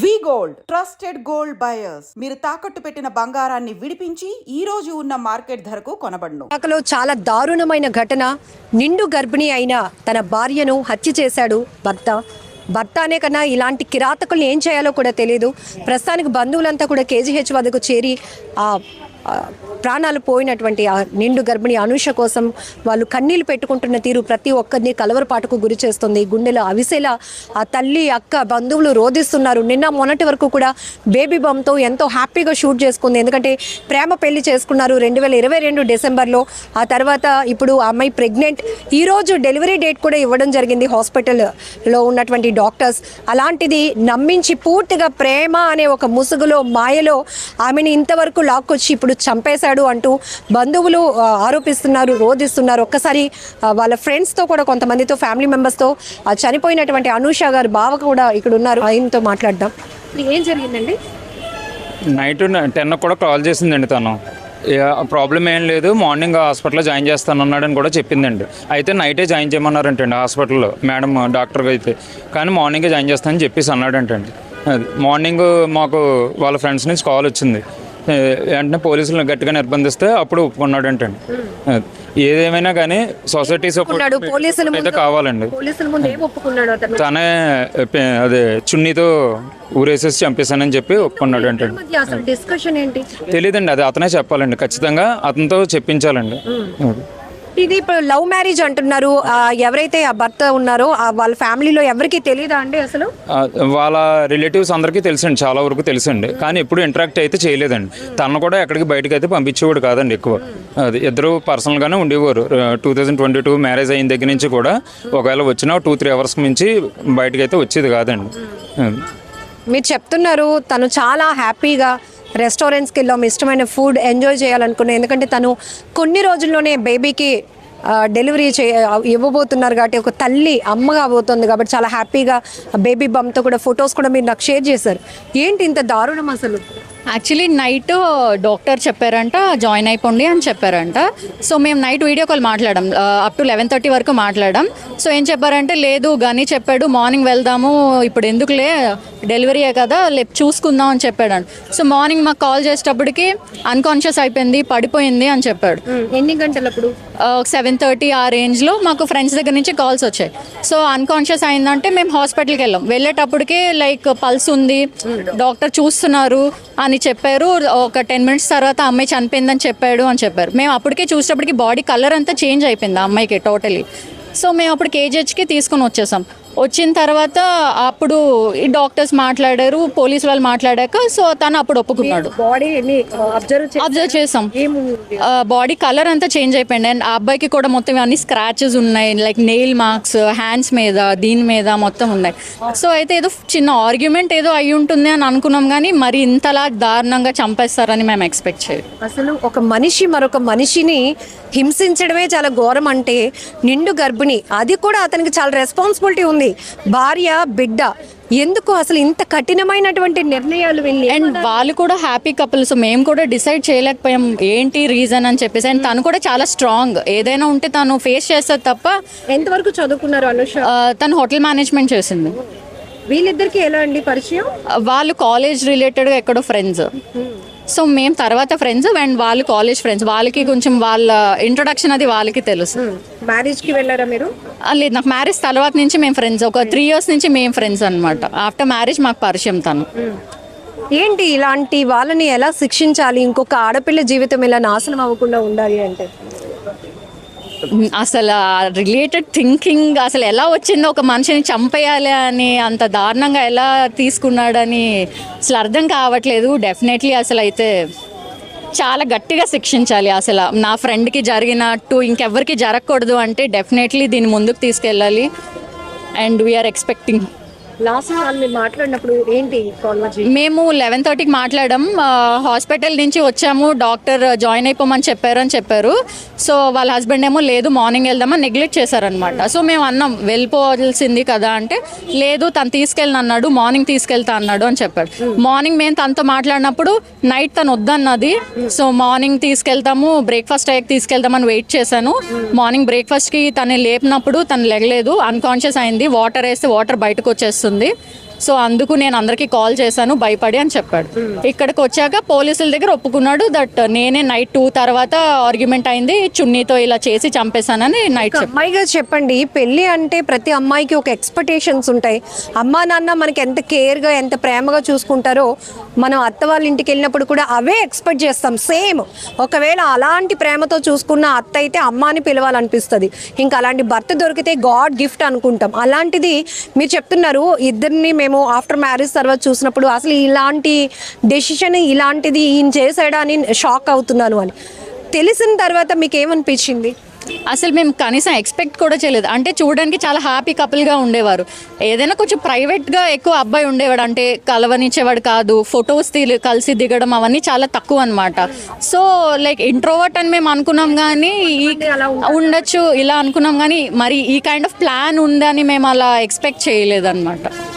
V gold trusted gold buyers. మీరు తాకట్టు పెట్టిన బంగారాన్ని విడిపించి ఈ రోజు ఉన్న మార్కెట్ ధరకు కొనబడను. విశాఖలో చాలా దారుణమైన ఘటన. నిండు గర్భిణి అయిన తన భార్యను హత్య చేశాడు భర్త. భర్త అనే కన్నా ఇలాంటి కిరాతకులు ఏం చేయాలో కూడా తెలియదు ప్రస్తుతానికి బంధువులంతా కూడా కేజీహెచ్ వద్దకు చేరి ఆ, ప్రాణాలు పోయినటువంటి ఆ నిండు గర్భిణి అనుష కోసం వాళ్ళు కన్నీళ్ళు పెట్టుకుంటున్న తీరు ప్రతి ఒక్కరిని కలవరపాటుకు గురి చేస్తుంది. గుండెలో అవిసేలా ఆ తల్లి అక్క బంధువులు రోధిస్తున్నారు. నిన్న మొన్నటి వరకు కూడా బేబీ బంతో ఎంతో హ్యాపీగా షూట్ చేసుకుంది. ఎందుకంటే ప్రేమ పెళ్ళి చేసుకున్నారు రెండు వేల ఇరవై రెండు డిసెంబర్లో. ఆ తర్వాత ఇప్పుడు ఆ అమ్మాయి ప్రెగ్నెంట్. ఈరోజు డెలివరీ డేట్ కూడా ఇవ్వడం జరిగింది హాస్పిటల్లో ఉన్నటువంటి డాక్టర్స్. అలాంటిది నమ్మించి పూర్తిగా ప్రేమ అనే ఒక ముసుగులో మాయలో ఆమెను ఇంతవరకు లాక్కొచ్చి ఇప్పుడు చంపేశాడు అంటూ బంధువులు ఆరోపిస్తున్నారు రోధిస్తున్నారు. ఒక్కసారి వాళ్ళ ఫ్రెండ్స్తో కూడా కొంతమందితో ఫ్యామిలీ మెంబర్స్తో చనిపోయినటువంటి అనూష గారు బావ కూడా ఇక్కడ ఉన్నారు. ఆయనతో మాట్లాడదాం. ఏం జరిగిందండి? నైట్ టెన్ కూడా కాల్ చేసిందండి తను. ప్రాబ్లం ఏం లేదు మార్నింగ్ హాస్పిటల్లో జాయిన్ చేస్తాను అన్నాడని కూడా చెప్పిందండి. అయితే నైటే జాయిన్ చేయమన్నారంటండి హాస్పిటల్లో మేడం డాక్టర్ అయితే. కానీ మార్నింగే జాయిన్ చేస్తానని చెప్పేసి అన్నాడంటండి. అది మార్నింగ్ మాకు వాళ్ళ ఫ్రెండ్స్ నుంచి కాల్ వచ్చింది. వెంటనే పోలీసులను గట్టిగా నిర్బంధిస్తే అప్పుడు ఒప్పుకున్నాడంటండి. అది. ఏదేమైనా కానీ సొసైటీ ఒప్పుకున్నాడు. సపోర్ట్ కావాలండి. ఒప్పుకున్నాడు తనే అదే చున్నీతో ఊరేసేసి చంపేశానని చెప్పి ఒప్పుకున్నాడు అంటే తెలియదండి అది అతనే చెప్పాలండి. ఖచ్చితంగా అతనితో చెప్పించాలండి. ఇది ఇప్పుడు లవ్ మ్యారేజ్ అంటున్నారు. ఆ, ఎవరైతే ఆ భర్త ఉన్నారో ఆ వాళ్ళ ఫ్యామిలీలో ఎవరికి తెలియదా అండి అసలు? ఆ, వాళ్ళ రిలేటివ్స్ అందరికీ తెలుసండి చాలా వరకు తెలుసండి. కానీ ఎప్పుడు ఇంటరాక్ట్ అయితే చేయలేదండి. తను కూడా ఎక్కడికి బయటకు అయితే పంపించేవాడు కాదండి ఎక్కువ. అది ఇద్దరు పర్సనల్గానే ఉండేవారు. Two thousand twenty two marriage అయిన దగ్గర నుంచి కూడా ఒకవేళ వచ్చినా టూ త్రీ అవర్స్ మించి బయటకు అయితే వచ్చేది కాదండి. అది. మీరు చెప్తున్నారు తను చాలా హ్యాపీగా రెస్టారెంట్స్కి వెళ్ళాం ఇష్టమైన ఫుడ్ ఎంజాయ్ చేయాలనుకున్నాను ఎందుకంటే తను కొన్ని రోజుల్లోనే బేబీకి డెలివరీ చే ఇవ్వబోతున్నారు కాబట్టి ఒక తల్లి అమ్మగా పోతుంది కాబట్టి చాలా హ్యాపీగా బేబీ బమ్తో కూడా ఫొటోస్ కూడా మీరు నాకు షేర్ చేశారు. ఏంటి ఇంత దారుణం అసలు? యాక్చువల్లీ నైట్ డాక్టర్ చెప్పారంట జాయిన్ అయిపోండి అని చెప్పారంట. సో మేము నైట్ వీడియో కాల్ మాట్లాడాం. అప్ టు లెవెన్ థర్టీ వరకు మాట్లాడాం. సో ఏం చెప్పారంటే లేదు గని చెప్పాడు మార్నింగ్ వెళ్దాము ఇప్పుడు ఎందుకులే డెలివరీయే కదా లేపు చూసుకుందాం అని చెప్పాడు సో మార్నింగ్ మాకు కాల్ చేసేటప్పటికి అన్కాన్షియస్ అయిపోయింది పడిపోయింది అని చెప్పాడు. ఎన్ని గంటలప్పుడు? సెవెన్ థర్టీ ఆ రేంజ్లో మాకు ఫ్రెండ్స్ దగ్గర నుంచి కాల్స్ వచ్చాయి. సో అన్కాన్షియస్ అయిందంటే మేము హాస్పిటల్కి వెళ్ళాం. వెళ్ళేటప్పటికే లైక్ పల్స్ ఉంది డాక్టర్ చూస్తున్నారు అని చెప్పారు. ఒక టెన్ మినిట్స్ తర్వాత అమ్మాయి చనిపోయిందని చెప్పాడు అని చెప్పారు. మేము అప్పటికే చూసేటప్పటికి బాడీ కలర్ అంతా చేంజ్ అయిపోయింది ఆ అమ్మాయికి టోటలీ సో మేము అప్పుడు కేజీహెచ్కి తీసుకొని వచ్చేసాం. వచ్చిన తర్వాత అప్పుడు ఈ డాక్టర్స్ మాట్లాడారు పోలీస్ వాళ్ళు మాట్లాడాక సో తను అప్పుడు ఒప్పుకున్నాడు. బాడీ అబ్జర్వ్ చేసాం బాడీ కలర్ అంతా చేంజ్ అయిపోయింది. అండ్ ఆ అబ్బాయికి కూడా మొత్తం అన్ని స్క్రాచెస్ ఉన్నాయి. లైక్ నెయిల్ మార్క్స్ హ్యాండ్స్ మీద దీని మీద మొత్తం ఉన్నాయి. సో అయితే ఏదో చిన్న ఆర్గ్యుమెంట్ ఏదో అయి ఉంటుంది అని అనుకున్నాం కానీ మరి ఇంతలా దారుణంగా చంపేస్తారని మేము ఎక్స్పెక్ట్ చేయలేదు. అసలు ఒక మనిషి మరొక మనిషిని హింసించడమే చాలా ఘోరం అంటే నిండు గర్భిణి అది కూడా అతనికి చాలా రెస్పాన్సిబిలిటీ ఉంది. భార్య బిడ్డ ఎందుకు అసలు ఇంత కఠినమైనటువంటి నిర్ణయాలు వెళ్ళి అండ్ వాళ్ళు కూడా హ్యాపీ కపుల్స్ మేము కూడా డిసైడ్ చేయలేకపోయాం. ఏంటి రీజన్ అని చెప్పేసి. అండ్ తను కూడా చాలా స్ట్రాంగ్ ఏదైనా ఉంటే తను ఫేస్ చేస్తుంది తప్ప ఎంతవరకు చదువుకున్నారు అనుష? తను హోటల్ మేనేజ్మెంట్ చేసింది. వీళ్ళిద్దరికి ఎలా అండి పరిచయం? వాళ్ళు కాలేజ్ రిలేటెడ్గా ఎక్కడో ఫ్రెండ్స్ సో మేము తర్వాత ఫ్రెండ్స్ అండ్ వాళ్ళు కాలేజ్ ఫ్రెండ్స్ వాళ్ళకి కొంచెం వాళ్ళ ఇంట్రొడక్షన్ అది వాళ్ళకి తెలుసు. మ్యారేజ్కి వెళ్ళారా మీరు? లేదు నాకు మ్యారేజ్ తర్వాత నుంచి మేము ఫ్రెండ్స్ ఒక త్రీ ఇయర్స్ నుంచి మేము ఫ్రెండ్స్ అనమాట ఆఫ్టర్ మ్యారేజ్ మాకు పరిచయం తను. ఏంటి ఇలాంటి వాళ్ళని ఎలా శిక్షించాలి? ఇంకొక ఆడపిల్ల జీవితం ఇలా నాశనం అవ్వకుండా ఉండాలి అంటే? అసలు రిలేటెడ్ థింకింగ్ అసలు ఎలా వచ్చిందో ఒక మనిషిని చంపేయాలి అని అంత దారుణంగా ఎలా తీసుకున్నాడని అసలు అర్థం కావట్లేదు. డెఫినెట్లీ అసలు అయితే చాలా గట్టిగా శిక్షించాలి అసలు. నా ఫ్రెండ్కి జరిగినట్టు ఇంకెవ్వరికి జరగకూడదు అంటే డెఫినెట్లీ దీన్ని ముందుకు తీసుకెళ్ళాలి. అండ్ వీఆర్ ఎక్స్పెక్టింగ్ లాస్ట్ వాళ్ళు మీరు మాట్లాడినప్పుడు ఏంటి మేము లెవెన్ థర్టీకి మాట్లాడడం హాస్పిటల్ నుంచి వచ్చాము. డాక్టర్ జాయిన్ అయిపోమని చెప్పారు అని చెప్పారు. సో వాళ్ళ హస్బెండ్ ఏమో లేదు మార్నింగ్ వెళ్దామని నెగ్లెక్ట్ చేశారనమాట సో మేము అన్నాం వెళ్ళిపోవాల్సింది కదా అంటే లేదు తను తీసుకెళ్ళను అన్నాడు మార్నింగ్ తీసుకెళ్తా అన్నాడు అని చెప్పాడు మార్నింగ్ మేము తనతో మాట్లాడినప్పుడు నైట్ తను వద్దన్నది. సో మార్నింగ్ తీసుకెళ్తాము బ్రేక్ఫాస్ట్ అయ్యాక తీసుకెళ్తామని వెయిట్ చేశాను. మార్నింగ్ బ్రేక్ఫాస్ట్కి తను లేపినప్పుడు తను లెగలేదు అన్కాన్షియస్ అయింది వాటర్ వేస్తే వాటర్ బయటకు వచ్చేస్తుంది. వస్తుంది. సో అందుకు నేను అందరికీ కాల్ చేశాను భయపడి అని చెప్పాడు. ఇక్కడికి వచ్చాక పోలీసుల దగ్గర ఒప్పుకున్నాడు దట్ నేనే నైట్ టూ తర్వాత ఆర్గ్యుమెంట్ అయింది చున్నీతో ఇలా చేసి చంపేశానని నైట్ అమ్మాయిగా చెప్పండి పెళ్ళి అంటే ప్రతి అమ్మాయికి ఒక ఎక్స్పెక్టేషన్స్ ఉంటాయి. అమ్మా నాన్న మనకి ఎంత కేర్గా ఎంత ప్రేమగా చూసుకుంటారో మనం అత్త వాళ్ళ ఇంటికి వెళ్ళినప్పుడు కూడా అవే ఎక్స్పెక్ట్ చేస్తాం సేమ్ ఒకవేళ అలాంటి ప్రేమతో చూసుకున్న అత్త అయితే అమ్మాని పిలవాలనిపిస్తుంది. ఇంకా అలాంటి భర్త దొరికితే గాడ్ గిఫ్ట్ అనుకుంటాం. అలాంటిది మీరు చెప్తున్నారు ఇద్దరిని మేము ఆఫ్టర్ మ్యారేజ్ తర్వాత చూసినప్పుడు అసలు ఇలాంటి డెసిషన్ ఇలాంటిది ఈయన చేశాడా అని షాక్ అవుతున్నాను అని. తెలిసిన తర్వాత మీకు ఏమనిపించింది అసలు మేము కనీసం ఎక్స్పెక్ట్ కూడా చేయలేదు. అంటే చూడడానికి చాలా హ్యాపీ కపుల్గా ఉండేవారు. ఏదైనా కొంచెం ప్రైవేట్గా ఎక్కువ అబ్బాయి ఉండేవాడు. అంటే కలవనిచ్చేవాడు కాదు. ఫొటోస్ తీ కలిసి దిగడం అవన్నీ చాలా తక్కువ అనమాట సో లైక్ ఇంట్రోవర్ట్ అని మేము అనుకున్నాం కానీ ఈ ఉండొచ్చు ఇలా అనుకున్నాం కానీ మరి ఈ కైండ్ ఆఫ్ ప్లాన్ ఉందని మేము అలా ఎక్స్పెక్ట్ చేయలేదు అనమాట